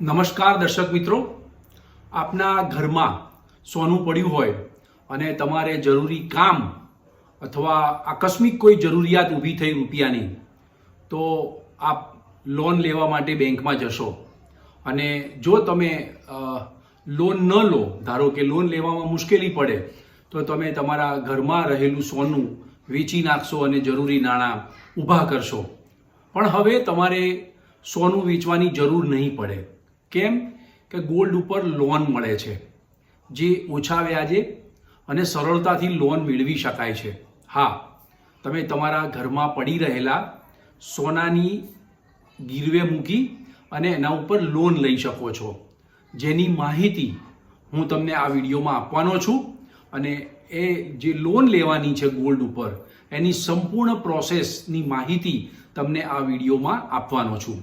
નમસ્કાર દર્શક મિત્રો. આપના ઘરમાં સોનું પડ્યું હોય અને તમારે જરૂરી કામ અથવા આકસ્મિક કોઈ જરૂરિયાત ઊભી થઈ રૂપિયાની, તો આપ લોન લેવા માટે બેંકમાં જશો. અને જો તમે લોન ન લો, ધારો કે લોન લેવામાં મુશ્કેલી પડે, તો તમે તમારા ઘરમાં રહેલું સોનું વેચી નાખશો અને જરૂરી નાણાં ઊભા કરશો. પણ હવે તમારે સોનું વેચવાની જરૂર નહીં પડે. કેમ કે ગોલ્ડ ઉપર લોન મળે છે, જે ઓછા વ્યાજે અને સરળતાથી લોન મેળવી શકાય છે. હા, તમે તમારા ઘરમાં પડી રહેલા સોનાની ગીરવે મૂકી અને એના ઉપર લોન લઈ શકો છો. જેની માહિતી હું તમને આ વિડીયોમાં આપવાનો છું અને એ જે લોન લેવાની છે ગોલ્ડ ઉપર, એની સંપૂર્ણ પ્રોસેસની માહિતી તમને આ વિડીયોમાં આપવાનો છું.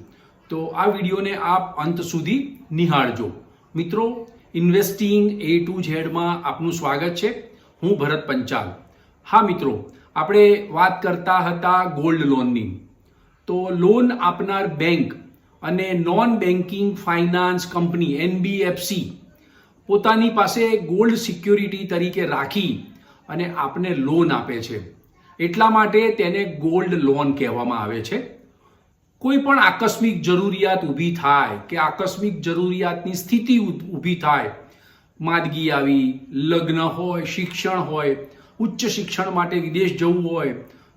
તો આ વિડીયોને આપ અંત સુધી નિહાળજો. મિત્રો ઇન્વેસ્ટિંગ એ ટુ ઝેડમાં આપનું સ્વાગત છે. હું ભરત પંચાલ. હા, મિત્રો, આપણે વાત કરતા હતા ગોલ્ડ લોનની. તો લોન આપનાર બેંક અને non banking finance company NBFC પોતાની પાસે ગોલ્ડ સિક્યોરિટી તરીકે રાખી અને આપને લોન આપે છે. એટલા માટે તેને ગોલ્ડ લોન કહેવામાં આવે છે. કોઈ પણ આકસ્મિક જરૂરિયાત ઊભી થાય કે આકસ્મિક જરૂરિયાતની સ્થિતિ ઊભી થાય, માંદગી આવી, લગ્ન હોય, શિક્ષણ હોય, ઉચ્ચ શિક્ષણ માટે વિદેશ જવું હોય,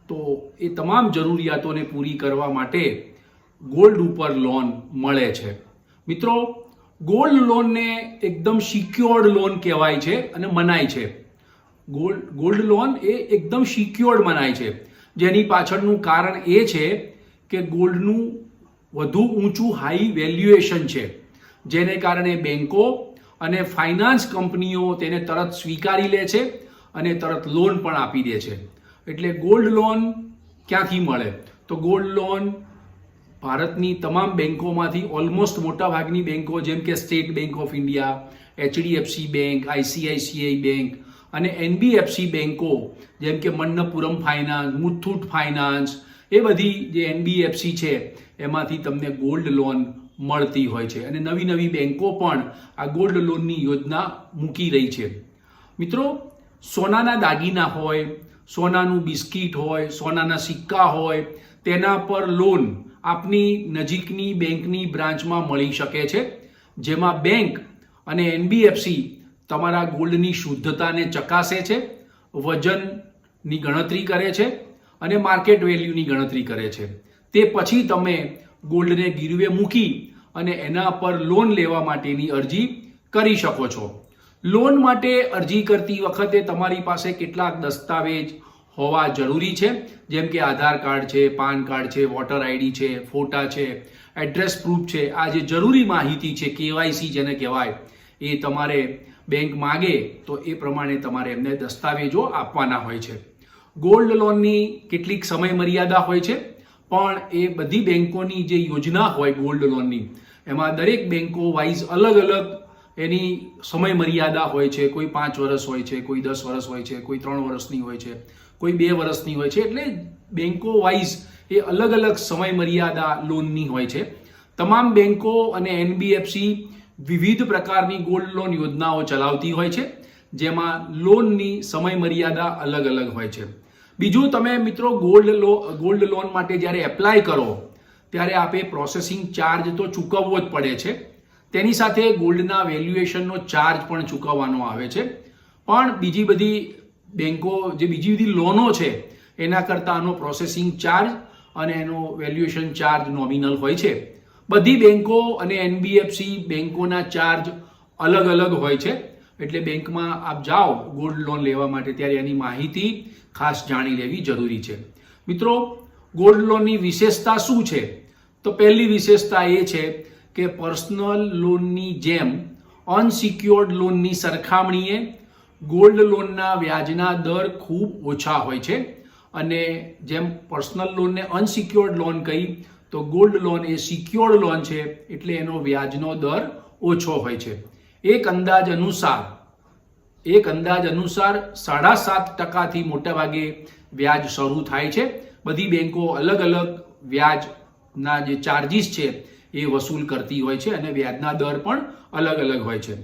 તો એ તમામ જરૂરિયાતોને પૂરી કરવા માટે ગોલ્ડ ઉપર લોન મળે છે. મિત્રો, ગોલ્ડ લોનને એકદમ સિક્યોર્ડ લોન કહેવાય છે અને મનાય છે. ગોલ્ડ ગોલ્ડ લોન એ એકદમ સિક્યોર્ડ મનાય છે. જેની પાછળનું કારણ એ છે કે ગોલ્ડનું વધુ ઊંચું હાઈ વેલ્યુએશન છે. જેને કારણે બેન્કો અને ફાઇનાન્સ કંપનીઓ તેને તરત સ્વીકારી લે છે અને તરત લોન પણ આપી દે છે. એટલે ગોલ્ડ લોન ક્યાંથી મળે? તો ગોલ્ડ લોન ભારતની તમામ બેન્કોમાંથી ઓલમોસ્ટ મોટાભાગની બેન્કો જેમ કે State Bank of India, HDFC bank, ICICI bank અને એનબીએફસી બેન્કો જેમ કે મન્નપુરમ ફાઇનાન્સ, મુથુટ ફાઇનાન્સ એ બધી જે એનબીએફસી છે, એમાંથી તમને ગોલ્ડ લોન મળતી હોય છે. અને નવી નવી બેન્કો પણ આ ગોલ્ડ લોનની યોજના મૂકી રહી છે. મિત્રો, સોનાના દાગીના હોય, સોનાનું બિસ્કીટ હોય, સોનાના સિક્કા હોય, તેના પર લોન આપની નજીકની બેંકની બ્રાન્ચમાં મળી શકે છે. જેમાં બેંક અને એનબીએફસી તમારા ગોલ્ડની શુદ્ધતાને ચકાસે છે, વજનની ગણતરી કરે છે અને માર્કેટ વેલ્યુની ગણતરી કરે છે. તે પછી તમે ગોલ્ડને ગીરવે મૂકી અને એના પર લોન લેવા માટેની અરજી કરી શકો છો. લોન માટે અરજી કરતી વખતે તમારી પાસે કેટલાક દસ્તાવેજ હોવા જરૂરી છે. જેમ કે આધાર કાર્ડ છે, પાન કાર્ડ છે, વોટર આઈડી છે, ફોટા છે એડ્રેસ પ્રૂફ છે. આ જે જરૂરી માહિતી છે, કેવાયસી જેને કહેવાય, એ તમારે બેંક માગે તો એ પ્રમાણે તમારે એમને દસ્તાવેજો આપવાના હોય છે. ગોલ્ડ લોનની કેટલીક સમય મર્યાદા હોય છે, પણ એ બધી બેંકોની જે યોજના હોય ગોલ્ડ લોનની, એમાં દરેક બેંકો વાઇઝ અલગ અલગ એની સમય મર્યાદા હોય છે. કોઈ પાંચ વર્ષ હોય છે, કોઈ દસ વર્ષ હોય છે, કોઈ ત્રણ વર્ષની હોય છે, કોઈ બે વર્ષની હોય છે. એટલે બેંકો વાઇઝ એ અલગ અલગ સમય મર્યાદા લોનની હોય છે. તમામ બેંકો અને એનબીએફસી વિવિધ પ્રકારની ગોલ્ડ લોન યોજનાઓ ચલાવતી હોય છે. જેમાં લોનની સમય મર્યાદા અલગ અલગ હોય છે. બીજું તમે મિત્રો ગોલ્ડ લો ગોલ્ડ લોન માટે જ્યારે એપ્લાય કરો, ત્યારે આપે પ્રોસેસિંગ ચાર્જ તો ચૂકવવો જ પડે છે. તેની સાથે ગોલ્ડના વેલ્યુએશનનો ચાર્જ પણ ચૂકવવાનો આવે છે. પણ બીજી બધી બેન્કો જે બીજી બધી લોનો છે, એના કરતાં આનો પ્રોસેસિંગ ચાર્જ અને એનો વેલ્યુએશન ચાર્જ નોમિનલ હોય છે. બધી બેન્કો અને એનબીએફસી બેન્કોના ચાર્જ અલગ અલગ હોય છે. એટલે બેંકમાં આપ જાઓ, ગોલ્ડ લોન લેવા માટે ત્યારે એની માહિતી ખાસ જાણી લેવી જરૂરી છે. મિત્રો, ગોલ્ડ લોનની વિશેષતા શું છે? તો પહેલી વિશેષતા એ છે કે પર્સનલ લોનની જેમ અનસિક્યોર્ડ લોનની સરખામણીએ ગોલ્ડ લોનના વ્યાજના દર ખૂબ ઓછા હોય છે. અને જેમ પર્સનલ લોનને અનસિક્યોર્ડ લોન કહી, તો ગોલ્ડ લોન એ સિક્યોર્ડ લોન છે, એટલે એનો વ્યાજનો દર ઓછો હોય છે. એક અંદાજ અનુસાર, એક અંદાજ અનુસાર સાડા સાત ટકાથી મોટાભાગે વ્યાજ શરૂ થાય છે. બધી બેન્કો અલગ અલગ વ્યાજના જે ચાર્જિસ છે એ વસૂલ કરતી હોય છે અને વ્યાજના દર પણ અલગ અલગ હોય છે.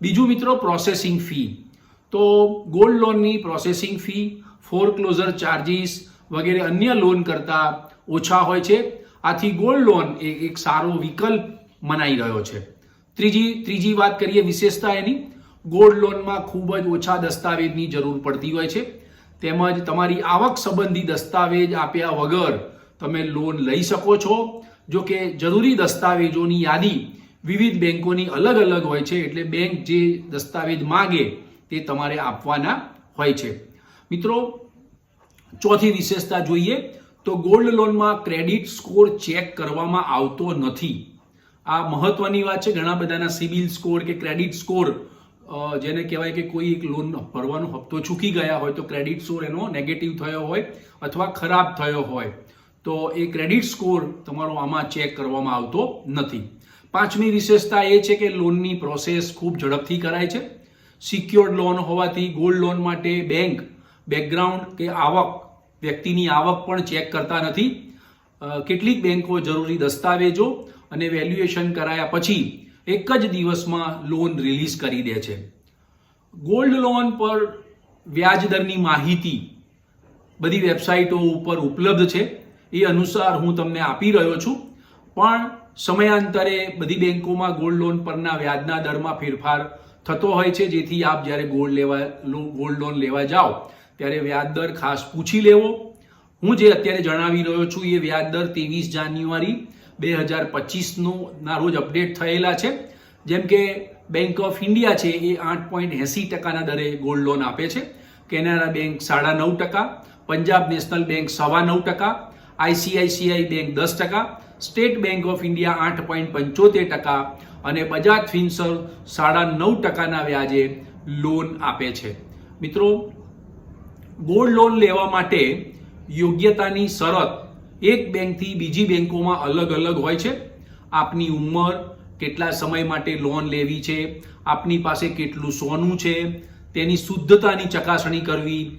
બીજું મિત્રો પ્રોસેસિંગ ફી તો ગોલ્ડ લોનની પ્રોસેસિંગ ફી ફોરક્લોઝર ચાર્જિસ વગેરે અન્ય લોન કરતાં ઓછા હોય છે. આથી ગોલ્ડ લોન એ એક સારો વિકલ્પ મનાઈ રહ્યો છે. ત્રીજી ત્રીજી વાત કરીએ વિશેષતા એની. ગોલ્ડ લોનમાં ખૂબ જ ઓછા દસ્તાવેજની જરૂર પડતી હોય છે. તેમજ તમારી આવક સંબંધી દસ્તાવેજ આપ્યા વગર તમે લોન લઈ શકો છો. જો કે જરૂરી દસ્તાવેજોની યાદી વિવિધ બેંકોની અલગ અલગ હોય છે, એટલે બેંક જે દસ્તાવેજ માગે તે તમારે આપવાના હોય છે. મિત્રો, ચોથી વિશેષતા જોઈએ તો ગોલ્ડ લોનમાં ક્રેડિટ સ્કોર ચેક કરવામાં આવતો નથી. આ મહત્વની વાત છે, ઘણા બધાના સિબિલ સ્કોર કે ક્રેડિટ સ્કોર જેને કહેવાય કે કોઈ એક લોન ભરવાનો હપ્તો ચૂકી ગયા હોય તો ક્રેડિટ સ્કોર એનો નેગેટિવ થયો હોય અથવા ખરાબ થયો હોય તો એ ક્રેડિટ સ્કોર તમારો આમાં ચેક કરવામાં આવતો નથી. પાંચમી વિશેષતા એ છે કે લોનની પ્રોસેસ ખૂબ ઝડપથી કરાય છે. સિક્યોર્ડ લોન હોવાથી ગોલ્ડ લોન માટે બેંક બેકગ્રાઉન્ડ કે આવક, વ્યક્તિની આવક પણ ચેક કરતા નથી. કેટલીક બેંકો જરૂરી દસ્તાવેજો અને વેલ્યુએશન કરાયા પછી એક જ દિવસમાં લોન રિલીઝ કરી દે છે. ગોલ્ડ લોન પર વ્યાજ દરની માહિતી બધી વેબસાઇટો ઉપર ઉપલબ્ધ છે. એ અનુસાર હું તમને આપી રહ્યો છું. પણ સમયાંતરે બધી બેંકોમાં ગોલ્ડ લોન પરના વ્યાજના દરમાં ફેરફાર થતો હોય છે. જેથી આપ જ્યારે ગોલ્ડ લેવા ગોલ્ડ લોન લેવા જાઓ, ત્યારે વ્યાજ દર ખાસ પૂછી લેવો. હું જે અત્યારે જણાવી રહ્યો છું, એ વ્યાજ દર ત્રેવીસ જાન્યુઆરી બે હજાર પચીસનું ના રોજ અપડેટ થયેલા છે. જેમ કે બેંક ઓફ ઇન્ડિયા છે એ આઠ પોઈન્ટ એંસી ટકાના દરે ગોલ્ડ લોન આપે છે. કેનેરા બેંક સાડા નવ ટકા, પંજાબ નેશનલ બેંક સવા નવ ટકા, આઈસીઆઈસીઆઈ બેંક દસ ટકા, સ્ટેટ બેંક ઓફ ઇન્ડિયા આઠ પોઈન્ટ પંચોતેર ટકા અને બજાજ ફિન્સર સાડા નવ ટકાના વ્યાજે લોન આપે છે. મિત્રો ગોલ્ડ લોન લેવા માટે યોગ્યતાની શરત એક બેંકથી બીજી બેંકોમાં અલગ અલગ હોય છે. આપની ઉંમર, કેટલા સમય માટે લોન લેવી છે, આપની પાસે કેટલું સોનું છે, તેની શુદ્ધતાની ચકાસણી કરવી.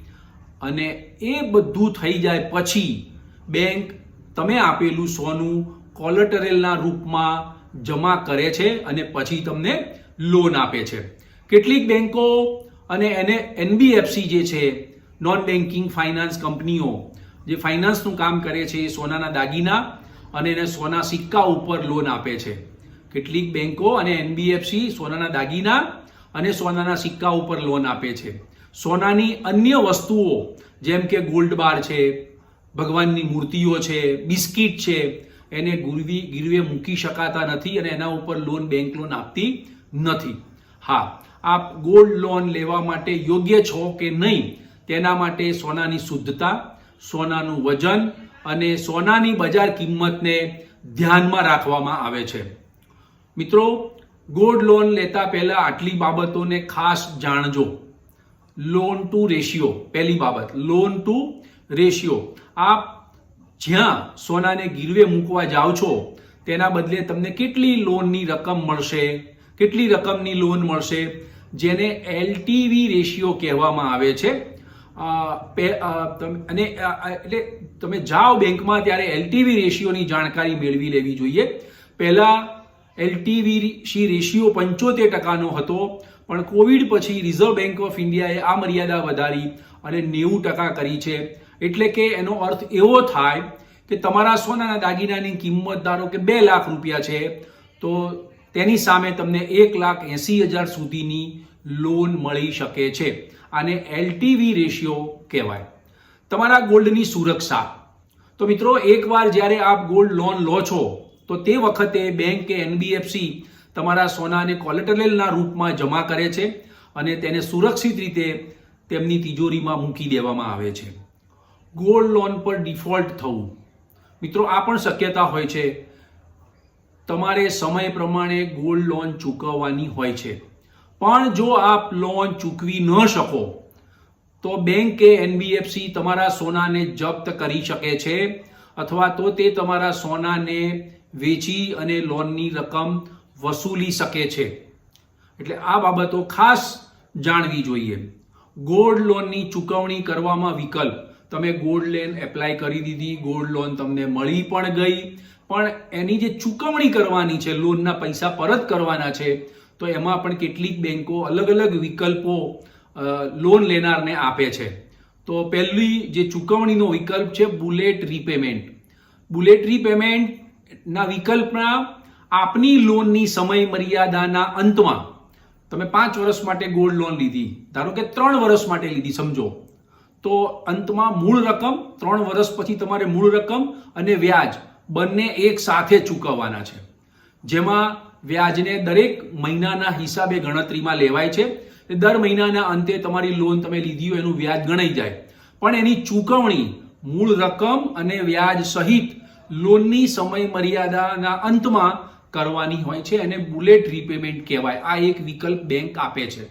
અને એ બધું થઈ જાય પછી બેંક તમે આપેલું સોનું કોલેટરેલના રૂપમાં જમા કરે છે અને પછી તમને લોન આપે છે. કેટલીક બેંકો અને એને એનબીએફસી જે છે નોન બેન્કિંગ ફાઇનાન્સ કંપનીઓ જે ફાઇનાન્સનું કામ કરે છે એ સોનાના દાગીના અને એને સોના સિક્કા ઉપર લોન આપે છે. કેટલીક બેંકો અને એનબીએફસી સોનાના દાગીના અને સોનાના સિક્કા ઉપર લોન આપે છે. સોનાની અન્ય વસ્તુઓ, જેમ કે ગોલ્ડ બાર છે, ભગવાનની મૂર્તિઓ છે, બિસ્કિટ છે, એને ગુરવી, ગીરવે મૂકી શકાતા નથી અને એના ઉપર લોન બેંક લોન આપતી નથી. હા, આપ ગોલ્ડ લોન લેવા માટે યોગ્ય છો કે નહીં, તેના માટે સોનાની શુદ્ધતા સોનાનું વજન અને સોનાની બજાર કિંમતને ધ્યાનમાં રાખવામાં આવે છે. મિત્રો, ગોલ્ડ લોન લેતા પહેલા આટલી બાબતોને ખાસ જાણજો. લોન ટુ રેશિયો પહેલી બાબત. લોન ટુ રેશિયો આપ જ્યાં સોનાને ગીરવે મૂકવા જાઓ છો, તેના બદલે તમને કેટલી લોનની રકમ મળશે? કેટલી રકમની લોન મળશે? જેને એલટીવી રેશિયો કહેવામાં આવે છે. અને એટલે તમે જાઓ બેંકમાં ત્યારે એલટીવી રેશિયોની જાણકારી મેળવી લેવી જોઈએ. પહેલા એલટીવી સી રેશિયો પંચોતેર ટકાનો હતો, પણ કોવિડ પછી રિઝર્વ બેંક ઓફ ઇન્ડિયાએ આ મર્યાદા વધારી અને નેવું ટકા કરી છે. એટલે કે એનો અર્થ એવો થાય કે તમારા સોનાના દાગીનાની કિંમત ધારો કે બે લાખ રૂપિયા છે, તો તેની સામે તમને એક લાખ એંસી હજાર સુધીની લોન મળી શકે છે. આને એલટીવી રેશિયો કહેવાય. તમારા ગોલ્ડની સુરક્ષા. તો મિત્રો, એકવાર જ્યારે આપ ગોલ્ડ લોન લો છો, તો તે વખતે બેંક કે એનબીએફસી તમારા સોનાને કોલેટરલના રૂપમાં જમા કરે છે અને તેને સુરક્ષિત રીતે તેમની તિજોરીમાં મૂકી દેવામાં આવે છે. ગોલ્ડ લોન પર ડિફોલ્ટ થવું. મિત્રો, આ પણ શક્યતા હોય છે. તમારે સમય પ્રમાણે ગોલ્ડ લોન ચૂકવવાની હોય છે. પણ જો આપ લોન ચૂકવી ન શકો, તો બેંક કે એનબીએફસી તમારા સોનાને જપ્ત કરી શકે છે, અથવા તો તે તમારા સોનાને વેચી અને લોનની રકમ વસૂલી શકે છે. એટલે આ બાબતો ખાસ જાણવી જોઈએ. ગોલ્ડ લોનની ચૂકવણી કરવામાં વિકલ્પ. તમે ગોલ્ડ લોન એપ્લાય કરી દીધી ગોલ્ડ લોન તમને મળી પણ ગઈ, પણ એની જે ચૂકવણી કરવાની છે લોનના પૈસા પરત કરવાના છે તો એમાં પણ કેટલીક બેન્કો અલગ અલગ વિકલ્પો લોન લેનારને આપે છે. તો પહેલી જે ચૂકવણીનો વિકલ્પ છે બુલેટ રીપેમેન્ટ. બુલેટ રીપેમેન્ટના વિકલ્પના આપની લોનની સમય મર્યાદાના અંતમાં તમે પાંચ વર્ષ માટે ગોલ્ડ લોન લીધી. ધારો કે ત્રણ વર્ષ માટે લીધી, સમજો. તો અંતમાં મૂળ રકમ, ત્રણ વર્ષ પછી તમારે મૂળ રકમ અને વ્યાજ બંને એક સાથે ચૂકવવાના છે. જેમાં વ્યાજને દરેક મહિનાના હિસાબે ગણતરીમાં લેવાય છે. દર મહિનાના અંતે તમારી લોન તમે લીધી હોય એનું વ્યાજ ગણાઈ જાય. પણ એની ચૂકવણી મૂળ રકમ અને વ્યાજ સહિત લોનની સમય મર્યાદાના અંતમાં કરવાની હોય છે અને બુલેટ રીપેમેન્ટ કહેવાય. આ એક વિકલ્પ બેંક આપે છે.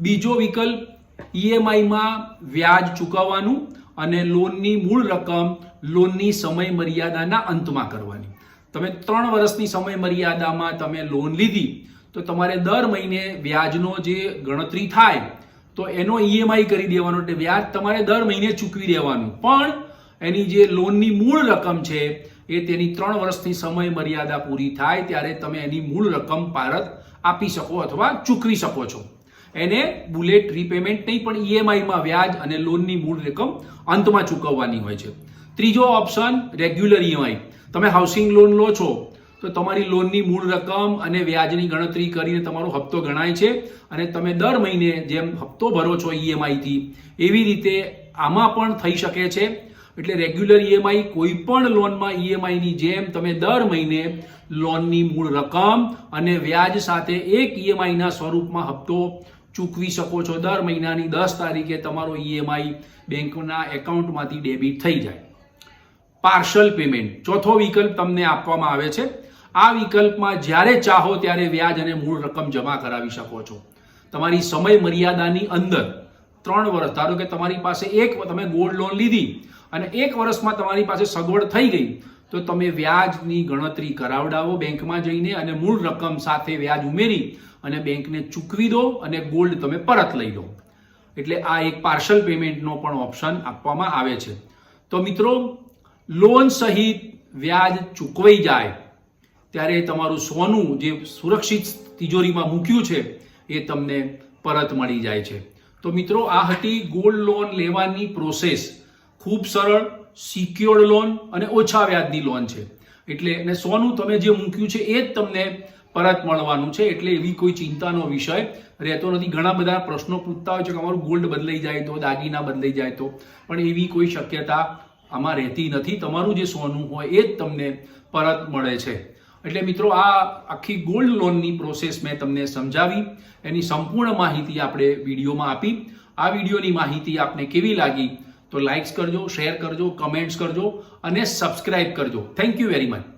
બીજો વિકલ્પ ઈએમઆઈમાં વ્યાજ ચૂકવવાનું અને લોનની મૂળ રકમ લોનની સમય મર્યાદાના અંતમાં કરવાની. તમે ત્રણ વર્ષની સમય મર્યાદામાં તમે લોન લીધી, તો તમારે દર મહિને વ્યાજનો જે ગણતરી થાય, તો એનો ઈએમઆઈ કરી દેવાનો એટલે વ્યાજ તમારે દર મહિને ચૂકવી દેવાનું. પણ એની જે લોનની મૂળ રકમ છે, એ તેની ત્રણ વર્ષની સમય મર્યાદા પૂરી થાય ત્યારે તમે એની મૂળ રકમ પારત આપી શકો અથવા ચૂકવી શકો છો. એને બુલેટ રીપેમેન્ટ નહીં, પણ ઈએમઆઈમાં વ્યાજ અને લોનની મૂળ રકમ અંતમાં ચૂકવવાની હોય છે. ત્રીજો ઓપ્શન રેગ્યુલર ઈએમઆઈ તમે હાઉસિંગ લોન લો છો, તો તમારી લોનની મૂળ રકમ અને વ્યાજની ગણતરી કરીને તમારો હપ્તો ગણાય છે. અને તમે દર મહિને જેમ હપ્તો ભરો છો ઈએમઆઈથી એવી રીતે આમાં પણ થઈ શકે છે. એટલે રેગ્યુલર ઈએમઆઈ કોઈ પણ લોનમાં ઈએમઆઈની જેમ તમે દર મહિને લોનની મૂળ રકમ અને વ્યાજ સાથે એક ઈએમઆઈના સ્વરૂપમાં હપ્તો ચૂકવી શકો છો. દર મહિનાની દસ તારીખે તમારો ઈએમઆઈ બેંકના એકાઉન્ટમાંથી ડેબિટ થઈ જાય. Partial payment. ચોથો વિકલ્પ તમને આપવામાં આવે છે. આ વિકલ્પમાં જ્યારે ચાહો ત્યારે વ્યાજ અને મૂળ રકમ જમા કરાવી શકો છો. તમારી સમય મર્યાદાની અંદર ત્રણ વર્ષ, ધારો કે તમારી પાસે એક તમે ગોલ્ડ લોન લીધી અને એક વર્ષમાં તમારી પાસે સગવડ થઈ ગઈ, તો તમે વ્યાજની ગણતરી કરાવડાવો બેંકમાં જઈને અને મૂળ રકમ સાથે વ્યાજ ઉમેરી અને બેંકને ચૂકવી દો અને ગોલ્ડ તમે પરત લઈ લો. એટલે આ એક પાર્શલ પેમેન્ટનો પણ ઓપ્શન આપવામાં આવે છે. તો મિત્રો લોન સહિત વ્યાજ ચૂકવાઈ જાય, ત્યારે તમારું સોનું જે સુરક્ષિત તિજોરીમાં મૂક્યું છે, એ તમને પરત મળી જાય છે. તો મિત્રો, આ હતી ગોલ્ડ લોન લેવાની પ્રોસેસ. ખૂબ સરળ, સિક્યોર્ડ લોન અને ઓછા વ્યાજની લોન છે. એટલે અને સોનું તમે જે મૂક્યું છે, એ જ તમને પરત મળવાનું છે. એટલે એવી કોઈ ચિંતાનો વિષય રહેતો નથી. ઘણા બધા પ્રશ્નો પૂછતા હોય છે કે અમારું ગોલ્ડ બદલાઈ જાય તો, દાગીના બદલાઈ જાય તો. પણ એવી કોઈ શક્યતા આમાં રહેતી નથી. તમારું જે સોનું હોય એ જ તમને પરત મળે છે. એટલે મિત્રો, આ આખી ગોલ્ડ લોનની પ્રોસેસ મેં તમને સમજાવી. એની સંપૂર્ણ માહિતી આપણે વિડીયોમાં આપી. આ વિડીયોની માહિતી આપને કેવી લાગી તો લાઇક્સ કરજો શેર કરજો કમેન્ટ્સ કરજો અને સબસ્ક્રાઇબ કરજો. Thank you very much